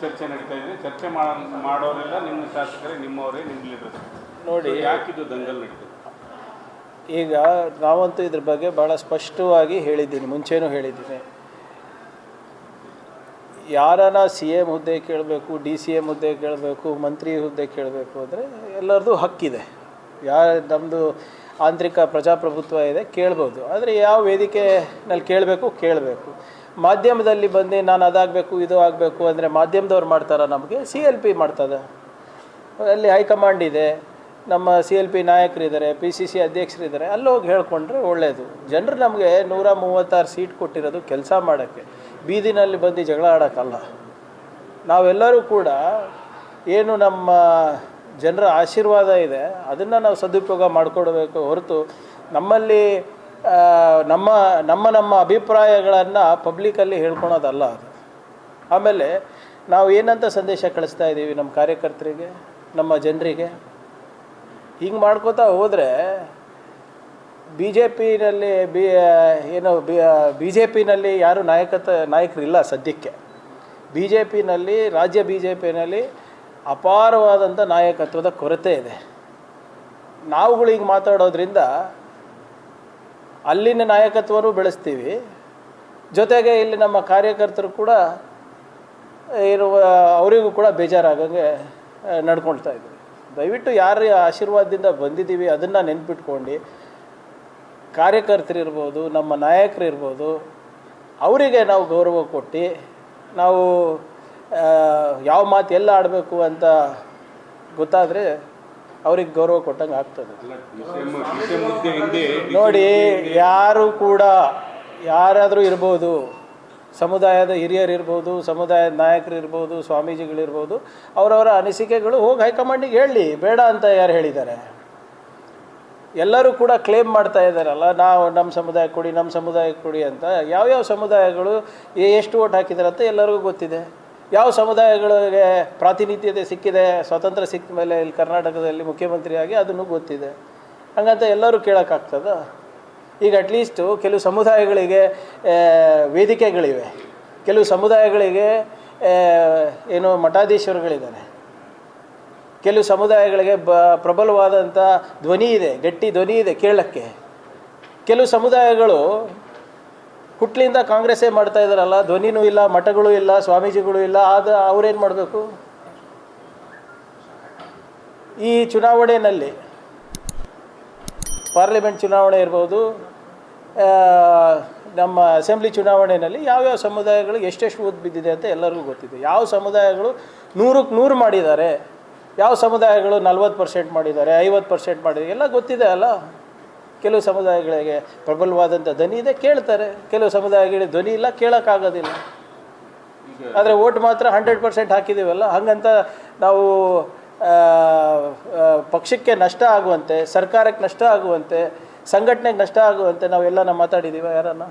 ಚರ್ಚೆ ನಡೀತಾ ಇದೆ. ಚರ್ಚೆ ಮಾಡ- ಮಾಡೋರೆಲ್ಲ ನಿಮ್ಮ ಶಾಸಕರೇ ನಿಮ್ಮವರೇ ನಿಮ್ಮ ಲೀಡರ್ ನೋಡಿ ಯಾಕಿದು ದಂಗಲ್ ನಡೀತದೆ ಈಗ ನಾವಂತೂ ಇದ್ರ ಬಗ್ಗೆ ಭಾಳ ಸ್ಪಷ್ಟವಾಗಿ ಹೇಳಿದ್ದೀನಿ ಮುಂಚೆನೂ ಹೇಳಿದ್ದೀನಿ. ಯಾರನ್ನ ಸಿ ಎಂ ಹುದ್ದೆ ಕೇಳಬೇಕು ಡಿ ಸಿ ಎಂ ಹುದ್ದೆ ಕೇಳಬೇಕು ಮಂತ್ರಿ ಹುದ್ದೆ ಕೇಳಬೇಕು ಅಂದರೆ ಎಲ್ಲರದು ಹಕ್ಕಿದೆ. ಯಾರು ನಮ್ಮದು ಆಂತರಿಕ ಪ್ರಜಾಪ್ರಭುತ್ವ ಇದೆ ಕೇಳ್ಬೋದು. ಆದರೆ ಯಾವ ವೇದಿಕೆನಲ್ಲಿ ಕೇಳಬೇಕು ಕೇಳಬೇಕು. ಮಾಧ್ಯಮದಲ್ಲಿ ಬಂದು ನಾನು ಅದಾಗಬೇಕು, ಇದು ಆಗಬೇಕು ಅಂದರೆ ಮಾಧ್ಯಮದವ್ರು ಮಾಡ್ತಾರ ನಮಗೆ? ಸಿ ಎಲ್ ಪಿ ಮಾಡ್ತದೆ. ಅಲ್ಲಿ ಹೈಕಮಾಂಡ್ ಇದೆ. ನಮ್ಮ ಸಿ ಎಲ್ ಪಿ ನಾಯಕರಿದ್ದಾರೆ ಪಿ ಸಿ ಸಿ ಅಧ್ಯಕ್ಷರಿದ್ದಾರೆ ಅಲ್ಲಿ ಹೋಗಿ ಹೇಳ್ಕೊಂಡ್ರೆ ಒಳ್ಳೆಯದು ಜನರು ನಮಗೆ ನೂರ ಮೂವತ್ತಾರು ಸೀಟ್ ಕೊಟ್ಟಿರೋದು ಕೆಲಸ ಮಾಡೋಕ್ಕೆ. ಬೀದಿನಲ್ಲಿ ಬಂದು ಜಗಳ ಆಡೋಕ್ಕಲ್ಲ. ನಾವೆಲ್ಲರೂ ಕೂಡ ಏನು ನಮ್ಮ ಜನರ ಆಶೀರ್ವಾದ ಇದೆ, ಅದನ್ನು ನಾವು ಸದುಪಯೋಗ ಮಾಡಿಕೊಡ್ಬೇಕು ಹೊರತು ನಮ್ಮಲ್ಲಿ ನಮ್ಮ ನಮ್ಮ ನಮ್ಮ ಅಭಿಪ್ರಾಯಗಳನ್ನು ಪಬ್ಲಿಕಲ್ಲಿ ಹೇಳ್ಕೊಳೋದಲ್ಲ ಅದು. ಆಮೇಲೆ ನಾವು ಏನಂತ ಸಂದೇಶ ಕಳಿಸ್ತಾ ಇದ್ದೀವಿ ನಮ್ಮ ಕಾರ್ಯಕರ್ತರಿಗೆ, ನಮ್ಮ ಜನರಿಗೆ? ಹಿಂಗೆ ಮಾಡ್ಕೋತಾ ಹೋದರೆ ಬಿ ಜೆ ಪಿನಲ್ಲಿ ಬಿ ಏನು, ಬಿ ಜೆ ಪಿನಲ್ಲಿ ಯಾರು ನಾಯಕತ್ವ, ನಾಯಕರಿಲ್ಲ ಸದ್ಯಕ್ಕೆ. ಬಿ ಜೆ ಪಿನಲ್ಲಿ ರಾಜ್ಯ ಬಿ ಜೆ ಪಿನಲ್ಲಿ ಅಪಾರವಾದಂಥ ನಾಯಕತ್ವದ ಕೊರತೆ ಇದೆ. ನಾವುಗಳು ಈಗ ಮಾತಾಡೋದ್ರಿಂದ ಅಲ್ಲಿನ ನಾಯಕತ್ವನೂ ಬೆಳೆಸ್ತೀವಿ. ಜೊತೆಗೆ ಇಲ್ಲಿ ನಮ್ಮ ಕಾರ್ಯಕರ್ತರು ಕೂಡ ಇರುವ, ಅವರಿಗೂ ಕೂಡ ಬೇಜಾರಾಗಂಗೆ ನಡ್ಕೊಳ್ತಾ ಇದ್ದೀವಿ ದಯವಿಟ್ಟು ಯಾರ ಆಶೀರ್ವಾದದಿಂದ ಬಂದಿದ್ದೀವಿ ಅದನ್ನು ನೆನ್ಪಿಟ್ಕೊಂಡು ಕಾರ್ಯಕರ್ತರಿರ್ಬೋದು ನಮ್ಮ ನಾಯಕರಿರ್ಬೋದು ಅವರಿಗೆ ನಾವು ಗೌರವ ಕೊಟ್ಟು, ನಾವು ಯಾವ ಮಾತು ಎಲ್ಲ ಆಡಬೇಕು ಅಂತ ಗೊತ್ತಾದರೆ ಅವ್ರಿಗೆ ಗೌರವ ಕೊಟ್ಟಂಗೆ ಆಗ್ತದೆ. ನೋಡಿ ಯಾರು ಕೂಡ ಯಾರಾದರೂ ಇರ್ಬೋದು ಸಮುದಾಯದ ಹಿರಿಯರು ಇರ್ಬೋದು ಸಮುದಾಯದ ನಾಯಕರು ಇರ್ಬೋದು ಸ್ವಾಮೀಜಿಗಳಿರ್ಬೋದು ಅವರವರ ಅನಿಸಿಕೆಗಳು ಹೋಗಿ ಹೈಕಮಾಂಡಿಗೆ ಹೇಳಿ ಬೇಡ ಅಂತ ಯಾರು ಹೇಳಿದ್ದಾರೆ? ಎಲ್ಲರೂ ಕೂಡ ಕ್ಲೇಮ್ ಮಾಡ್ತಾ ಇದ್ದಾರಲ್ಲ ನಾವು ನಮ್ಮ ಸಮುದಾಯ ಕೊಡಿ ನಮ್ಮ ಸಮುದಾಯಕ್ಕೆ ಕೊಡಿ ಅಂತ. ಯಾವ್ಯಾವ ಸಮುದಾಯಗಳು ಎ- ಎಷ್ಟು ಓಟ್ ಹಾಕಿದಾರೆ ಅಂತ ಎಲ್ಲರಿಗೂ ಗೊತ್ತಿದೆ. ಯಾವ ಸಮುದಾಯಗಳಿಗೆ ಪ್ರಾತಿನಿಧ್ಯತೆ ಸಿಕ್ಕಿದೆ, ಸ್ವಾತಂತ್ರ್ಯ ಸಿಕ್ಕ ಮೇಲೆ ಇಲ್ಲಿ ಕರ್ನಾಟಕದಲ್ಲಿ ಮುಖ್ಯಮಂತ್ರಿಯಾಗಿ ಅದನ್ನು ಗೊತ್ತಿದೆ. ಹಂಗಂತ ಎಲ್ಲರೂ ಕೇಳೋಕ್ಕಾಗ್ತದ? ಈಗ ಅಟ್ಲೀಸ್ಟು ಕೆಲವು ಸಮುದಾಯಗಳಿಗೆ ವೇದಿಕೆಗಳಿವೆ. ಕೆಲವು ಸಮುದಾಯಗಳಿಗೆ ಏನು ಮಠಾಧೀಶ್ವರಗಳಿದ್ದಾರೆ ಕೆಲವು ಸಮುದಾಯಗಳಿಗೆ ಬ ಪ್ರಬಲವಾದಂಥ ಧ್ವನಿ ಇದೆ, ಗಟ್ಟಿ ಧ್ವನಿ ಇದೆ ಕೇಳಕ್ಕೆ. ಕೆಲವು ಸಮುದಾಯಗಳು ಹುಟ್ಲಿಂದ ಕಾಂಗ್ರೆಸ್ಸೇ ಮಾಡ್ತಾ ಇದ್ದಾರಲ್ಲ, ಧ್ವನಿನೂ ಇಲ್ಲ, ಮಠಗಳು ಇಲ್ಲ, ಸ್ವಾಮೀಜಿಗಳು ಇಲ್ಲ ಆದ ಅವ್ರೇನು ಮಾಡಬೇಕು? ಈ ಚುನಾವಣೆಯಲ್ಲಿ ಪಾರ್ಲಿಮೆಂಟ್ ಚುನಾವಣೆ ಇರ್ಬೋದು ನಮ್ಮ ಅಸೆಂಬ್ಲಿ ಚುನಾವಣೆಯಲ್ಲಿ ಯಾವ್ಯಾವ ಸಮುದಾಯಗಳಿಗೆ ಎಷ್ಟೆಷ್ಟು ಓದ್ ಬಿದ್ದಿದೆ ಅಂತ ಎಲ್ಲರಿಗೂ ಗೊತ್ತಿದೆ. ಯಾವ ಸಮುದಾಯಗಳು ನೂರಕ್ಕೆ ನೂರು ಮಾಡಿದ್ದಾರೆ, ಯಾವ ಸಮುದಾಯಗಳು ನಲ್ವತ್ತು ಪರ್ಸೆಂಟ್ ಮಾಡಿದ್ದಾರೆ ಐವತ್ತು ಪರ್ಸೆಂಟ್ ಮಾಡಿದ್ದಾರೆ, ಎಲ್ಲ ಗೊತ್ತಿದೆ ಅಲ್ಲ? ಕೆಲವು ಸಮುದಾಯಗಳಿಗೆ ಪ್ರಬಲವಾದಂಥ ಧ್ವನಿ ಇದೆ, ಕೇಳ್ತಾರೆ. ಕೆಲವು ಸಮುದಾಯಗಳಿಗೆ ಧ್ವನಿ ಇಲ್ಲ, ಕೇಳೋಕ್ಕಾಗೋದಿಲ್ಲ. ಆದರೆ ಓಟ್ ಮಾತ್ರ ಹಂಡ್ರೆಡ್ ಪರ್ಸೆಂಟ್ ಹಾಕಿದ್ದೀವಲ್ಲ ಹಾಗಂತ ನಾವು ಪಕ್ಷಕ್ಕೆ ನಷ್ಟ ಆಗುವಂತೆ, ಸರ್ಕಾರಕ್ಕೆ ನಷ್ಟ ಆಗುವಂತೆ, ಸಂಘಟನೆಗೆ ನಷ್ಟ ಆಗುವಂತೆ ನಾವೆಲ್ಲ ಮಾತಾಡಿದ್ದೀವ ಯಾರನ್ನ?